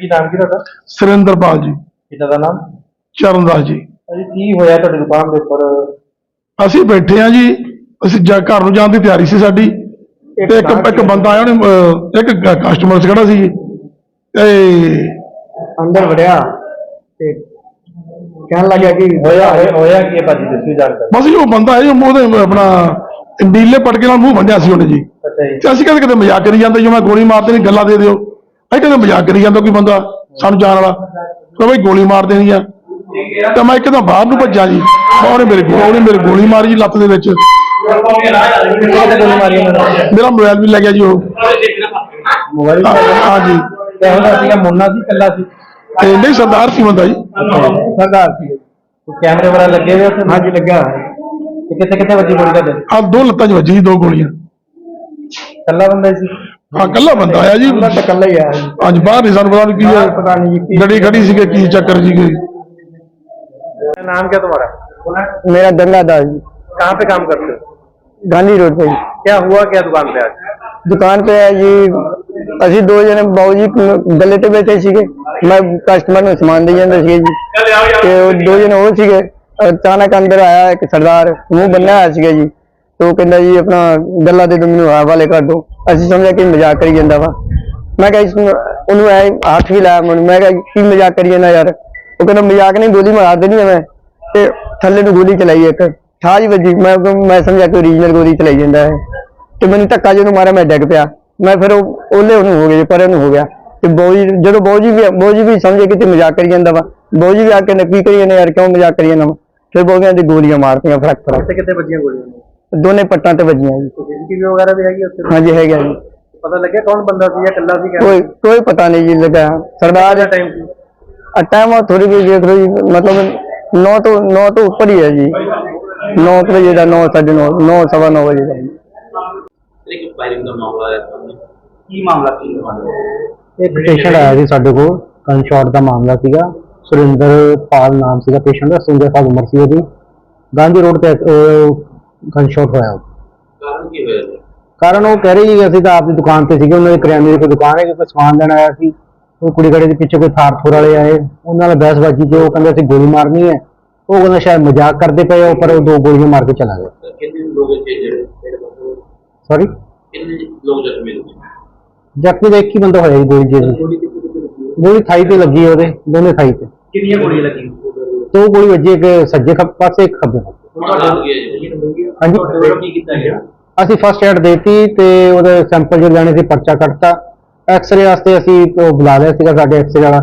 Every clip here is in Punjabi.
ਕੀ ਨਾਮ ਕੀ ਤੁਹਾਡਾ? ਸੁਰਿੰਦਰਪਾਲ ਜੀ। ਪਿਤਾ ਦਾ ਨਾਮ? ਚਰਨਦਾਸ ਜੀ। ਭਾਜੀ ਕੀ ਹੋਇਆ ਤੁਹਾਡੀ ਦੁਕਾਨ ਦੇ ਉੱਪਰ? ਅਸੀਂ ਬੈਠੇ ਆ ਜੀ। ਅਸੀਂ ਜਾ ਘਰ ਨੂੰ ਜਾਣ ਦੀ ਤਿਆਰੀ ਸੀ ਸਾਡੀ। ਤੇ ਇੱਕ ਇੱਕ ਬੰਦਾ ਆਇਆ ਉਹਨੇ ਅਹ, ਇੱਕ ਕਸਟਮਰ ਖੜਾ ਸੀ ਜੀ। ਤੇ ਅੰਦਰ ਵੜਿਆ ਤੇ ਕਹਿਣ ਲੱਗਿਆ ਕਿ ਹੋਇਆ ਹੋਇਆ- ਕੀ ਹੈ ਭਾਜੀ ਦੱਸੋ ਜਾਣਕਾਰੀ। ਬਸ ਜੀ ਉਹ ਬੰਦਾ ਹੈ ਜੀ ਉਹਦੇ ਆਪਣਾ ਨੀਲੇ ਪਟਕੇ ਨਾਲ ਮੂੰਹ ਬੰਨਿਆ ਸੀ ਉਹਨੇ ਜੀ। ਅੱਛਾ ਜੀ। ਤੇ ਅਸੀਂ ਕਦੇ ਕਦੇ ਮਜ਼ਾਕ ਕਰੀ ਜਾਂਦੇ ਜਿਵੇਂ ਗੋਲੀ ਮਾਰਦੇ ਨਹੀਂ ਗੱਲਾਂ ਦੇ ਦਿਓ। ਅਸੀਂ ਕਦੇ ਮਜ਼ਾਕ ਕਰੀ ਜਾਂਦਾ ਕੋਈ ਬੰਦਾ ਸਾਨੂੰ ਜਾਣ ਵਾਲਾ। ਕਹਿੰਦਾ ਬਈ ਗੋਲੀ ਮਾਰ ਦੇਣੀ ਆ। ਤੇ ਮੈਂ ਇੱਕਦਮ ਬਾਹਰ ਨੂੰ ਭੱਜਾ ਜੀ। ਉਹਨੇ ਮੇਰੇ ਕੋਲ ਉਹਨੇ ਮੇਰੇ ਗੋਲੀ ਮਾਰੀ ਜੀ ਲੱਤ ਦੇ ਵਿੱਚ। ਕਿਹਦੇ ਮਾਰੀ ਮੋਬਾਈਲ ਵੀ ਲੱਗਿਆ ਜੀ ਉਹ। ਮੋਬਾਈਲ ਹਾਂ ਜੀ। ਤੇ ਹੁੰਦਾ ਸੀਗਾ ਮੁੰਨਾ ਸੀ ਕੱਲਾ ਸੀ। ਤੇ ਨਹੀਂ ਸਰਦਾਰ ਸੀ ਬੰਦਾ ਜੀ। ਸਰਦਾਰ ਸੀ। ਕੈਮਰੇ ਵਗੈਰਾ ਲੱਗੇ ਹੋਏ ਉੱਥੇ? ਹਾਂਜੀ ਲੱਗਾ। ਤੇ ਕਿੱਥੇ ਕਿੱਥੇ ਵੱਜੀ ਗੋਲੀ ਤੁਹਾਡੇ? ਆ ਦੋ ਲੱਤਾਂ 'ਚ ਵੱਜੀ ਦੋ ਗੋਲੀਆਂ। ਕੱਲਾ ਬੰਦਾ ਸੀ। ਹਾਂ ਕੱਲਾ ਬੰਦਾ ਆਇਆ ਜੀ ਅੰਦਰ ਤਾਂ ਇਕੱਲਾ ਹੀ ਆਇਆ ਜੀ ਅੱਜ ਬਾਹਰ ਨਹੀਂ ਸਾਨੂੰ ਪਤਾ ਨਹੀਂ ਕੀ ਹੈ ਪਤਾ ਨਹੀਂ ਜੀ ਕੀ ਗੱਡੀ ਖੜੀ ਸੀਗੇ ਕੀ ਚੱਕਰ ਸੀਗੇ नाम क्या तुम्हारा मेरा गंगा दास जी कहाँ पे काम करते हो गांधी रोड पे जी। क्या हुआ क्या दुकान पे आज ਦੁਕਾਨ ਤੇ ਹੈ ਜੀ ਅਸੀਂ ਦੋ ਜਣੇ ਬਾਊ ਜੀ ਗੱਲੇ ਤੇ ਬੈਠੇ ਸੀਗੇ ਮੈਂ ਕਸਟਮਰ ਨੂੰ ਸਮਾਨ ਦੇ ਜਾਂਦਾ ਸੀ ਜੀ ਤੇ ਉਹ ਦੋ ਜਣੇ ਉਹ ਸੀਗੇ ਅਚਾਨਕ ਅੰਦਰ ਆਇਆ ਇੱਕ ਸਰਦਾਰ ਮੂੰਹ ਬੰਨਿਆ ਹੋਇਆ ਸੀਗਾ ਜੀ ਤੇ ਉਹ ਕਹਿੰਦਾ ਜੀ ਆਪਣਾ ਗੱਲਾਂ ਦੇ ਦੋ ਮੈਨੂੰ ਹਵਾਲੇ ਕਰ ਦੋ ਅਸੀਂ ਸਮਝਿਆ ਕਿ ਮਜ਼ਾਕ ਕਰੀ ਜਾਂਦਾ ਵਾ। ਮੈਂ ਕਿਹਾ ਉਹਨੂੰ ਐ ਹੱਥ ਵੀ ਲਾਇਆ ਮੈਨੂੰ। ਮੈਂ ਕਿਹਾ, ਕੀ ਮਜ਼ਾਕ ਕਰੀ ਜਾਂਦਾ ਯਾਰ? ਉਹ ਕਹਿੰਦਾ, ਮਜ਼ਾਕ ਨਹੀਂ, ਗੋਲੀ ਮਾਰ ਦੇਣੀ ਆ ਮੈਂ। ਤੇ ਥੱਲੇ ਨੂੰ ਗੋਲੀ ਚਲਾਈ ਇੱਕ। ਛਾਜ ਵੱਜੀ। ਮੈਂ ਮੈਂ ਸਮਝਿਆ ਕਿ ਓਰੀਜਨਲ ਗੋਲੀ ਚਲਾਈ ਜਾਂਦਾ ਹੈ। ਤੇ ਮੈਨੂੰ ਧੱਕਾ ਜਿਹਨੂੰ ਮਾਰਿਆ, ਮੈਂ ਡਿੱਗ ਪਿਆ। ਮੈਂ ਫਿਰ ਉਹ- ਉਹਲੇ ਉਹਨੂੰ ਹੋ ਗਏ ਪਰੇ ਨੂੰ ਹੋ ਗਿਆ। ਤੇ ਬੋਜੀ ਜਦੋਂ ਬਹੁ ਜੀ ਵੀ ਬਹੁ ਜੀ ਵੀ ਸਮਝੇ ਕਿ ਤੇ ਮਜ਼ਾਕ ਕਰੀ ਜਾਂਦਾ ਵਾ। ਬੋਜੀ ਵੀ ਆ ਕੇ ਨਕੀ ਕਰੀ ਜਾਂਦਾ, ਯਾਰ ਕਿਉਂ ਮਜ਼ਾਕ ਕਰੀ ਜਾਂਦਾ ਵਾ? ਫਿਰ ਬੋਗਿਆਂ ਦੀ ਗੋਲੀਆਂ ਮਾਰਤੀਆਂ ਫ਼ਰਕ ਫ਼ਰਕ ਕਿਤੇ ਵੱਜੀਆਂ ਗੋਲੀਆਂ? ਦੋਨੇ ਪੱਟਾਂ ਤੇ ਵੱਜੀਆਂ ਜੀ। ਸੀਸੀਟੀਵੀ ਵਗੈਰਾ ਵੀ ਜੀ। ਪਤਾ ਲੱਗਿਆ ਕੌਣ ਬੰਦਾ ਸੀ ਜਾਂ ਇਕੱਲਾ ਸੀ ਕੋਈ ਕੋਈ ਪਤਾ ਨਹੀਂ ਜੀ ਲੱਗਾ। ਸਰਦਾਰ ਟਾਈਮ ਸੀ? ਆ ਟਾਈਮ ਥੋੜੀ ਵੀ ਦੇਖ ਲਓ ਜੀ ਮਤਲਬ 9 ਤੋਂ 9 ਤੋਂ ਉੱਪਰ ਹੀ ਹੈ ਜੀ। 9 ਵਜੇ ਦਾ 9 ਸਾਢੇ ਵਜੇ ਦਾ ਇੱਕ ਫਾਇਰਿੰਗ ਦਾ ਮਾਮਲਾ ਆਇਆ ਸਾਹਮਣੇ। ਕੀ ਮਾਮਲਾ ਸੀ ਤੁਹਾਡਾ ਇੱਕ ਪੇਸ਼ੈਂਟ ਆਇਆ ਸੀ ਸਾਡੇ ਕੋਲ ਗਨ ਸ਼ਾਟ ਦਾ ਮਾਮਲਾ ਸੀਗਾ। ਸੁਰਿੰਦਰ ਪਾਲ ਨਾਮ ਸੀਗਾ ਪੇਸ਼ੈਂਟ ਦਾ ਸੁਰਿੰਦਰ ਪਾਲ ਉਮਰ ਸੀ ਉਹਦੀ। ਗਾਂਧੀ ਰੋਡ ਤੇ ਗਨ ਸ਼ਾਟ ਹੋਇਆ। ਕਾਰਨ ਕੀ ਹੋਇਆ ਜੀ? ਕਾਰਨ ਉਹ ਕਹਿ ਰਹੀ ਸੀ ਅਸੀਂ ਤਾਂ ਆਪਦੀ ਦੁਕਾਨ ਤੇ ਸੀਗੇ ਉਹਨਾਂ ਦੀ ਕਰਿਆਨੇ ਦੀ ਕੋਈ ਦੁਕਾਨ ਹੈ ਕੋਈ ਸਮਾਨ ਲੈਣ ਆਇਆ ਸੀ। ਉਹ ਕੁੜੀ ਗੜੇ ਦੇ ਪਿੱਛੇ ਕੋਈ ਥਾਰ ਥੋਰ ਵਾਲੇ ਆਏ। ਉਹਨਾਂ ਨਾਲ ਬਹਿਸਬਾਜ਼ੀ ਤੇ ਉਹ ਕਹਿੰਦੇ ਅਸੀਂ ਗੋਲੀ ਮਾਰਨੀ ਹੈ। ਉਹ ਕਹਿੰਦਾ ਸ਼ਾਇਦ ਮਜ਼ਾਕ ਕਰਦੇ ਪਏ ਆ ਪਰ ਉਹ ਦੋ ਗੋਲੀਆਂ ਮਾਰ ਕੇ ਚਲਾ ਗਿਆ। ਤਾਂ ਕਿੰਨੇ ਲੋਕ ਇੱਥੇ ਜਿਹੜੇ ਜਿਹੜੇ ਸੌਰੀ ਕਿੰਨੇ ਲੋਕ ਜ਼ਖਮੀ ਹੋਏ? ਜ਼ਖਮੀ ਦਾ ਇੱਕ ਹੀ ਬੰਦਾ ਹੋਇਆ ਜੀ ਗੋਲੀ ਜੀ ਗੋਲੀ ਕਿੱਥੇ ਕਿੱਥੇ ਲੱਗੀ ਗੋਲੀ ਥਾਈ ਤੇ ਲੱਗੀ ਹੈ ਉਹਦੇ ਦੋਨੇ ਥਾਈ ਤੇ। ਕਿੰਨੀਆਂ ਗੋਲੀਆਂ ਲੱਗੀਆਂ? ਦੋ ਗੋਲੀ ਵੱਜੀ ਇੱਕ ਸੱਜੇ ਖੱਬੇ ਪਾਸੇ ਇੱਕ ਖੱਬੇ ਪਾਸੇ। ਹਾਂਜੀ। ਅਸੀਂ ਫਸਟ ਐਡ ਦੇਤੀ ਤੇ ਉਹਦੇ ਸੈਂਪਲ ਜੋ ਲੈਣੇ ਸੀ ਪਰਚਾ ਕੱਟਤਾ। ਐਕਸ-ਰੇ ਵਾਸਤੇ ਅਸੀਂ ਉਹ ਬੁਲਾ ਲਿਆ ਸੀਗਾ ਸਾਡੇ ਐਕਸ-ਰੇ ਵਾਲਾ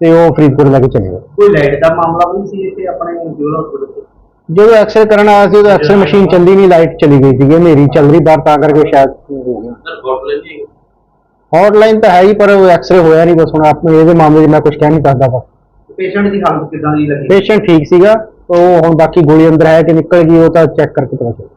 ਤੇ ਉਹ ਫਰੀਦਕੋਟ ਲੈ ਕੇ ਚਲੇ ਗਏ। ਕੋਈ ਲਾਈਟ ਦਾ ਮਾਮਲਾ ਵੀ ਸੀ ਇੱਥੇ ਆਪਣੇ ਜਿਉਲ ਹਸਪੀਟਲ ਤੇ? ਜਦੋਂ ਐਕਸ-ਰੇ ਕਰਨ ਆਇਆ ਸੀ ਉਹਦਾ ਐਕਸ-ਰੇ ਮਸ਼ੀਨ ਚੱਲਦੀ ਨਹੀਂ ਲਾਈਟ ਚਲੀ ਗਈ ਸੀਗੀ ਹਨੇਰੀ ਚੱਲ ਰਹੀ ਬਾਹਰ ਤਾਂ ਕਰਕੇ ਸ਼ਾਇਦ ਹੋ ਗਿਆ। ਹੌਟਲਾਈਨ ਤਾਂ ਹੈ ਹੀ ਪਰ ਉਹ ਐਕਸ-ਰੇ ਹੋਇਆ ਨਹੀਂ ਬਸ ਹੁਣ ਆਪਣੇ ਇਹਦੇ ਮਾਮਲੇ 'ਚ ਮੈਂ ਕੁਝ ਕਹਿ ਨਹੀਂ ਸਕਦਾ ਬਸ। ਪੇਸ਼ੈਂਟ ਦੀ ਹਾਲਤ ਕਿਦਾਂ ਦੀ ਲੱਗੀ? ਪੇਸ਼ੈਂਟ ਠੀਕ ਸੀਗਾ। ਉਹ ਹੁਣ ਬਾਕੀ ਗੋਲੀ ਅੰਦਰ ਹੈ ਕਿ ਨਿਕਲ ਗਈ, ਉਹ ਤਾਂ ਚੈੱਕ ਕਰਕੇ ਪਤਾ ਚੱਲੇਗਾ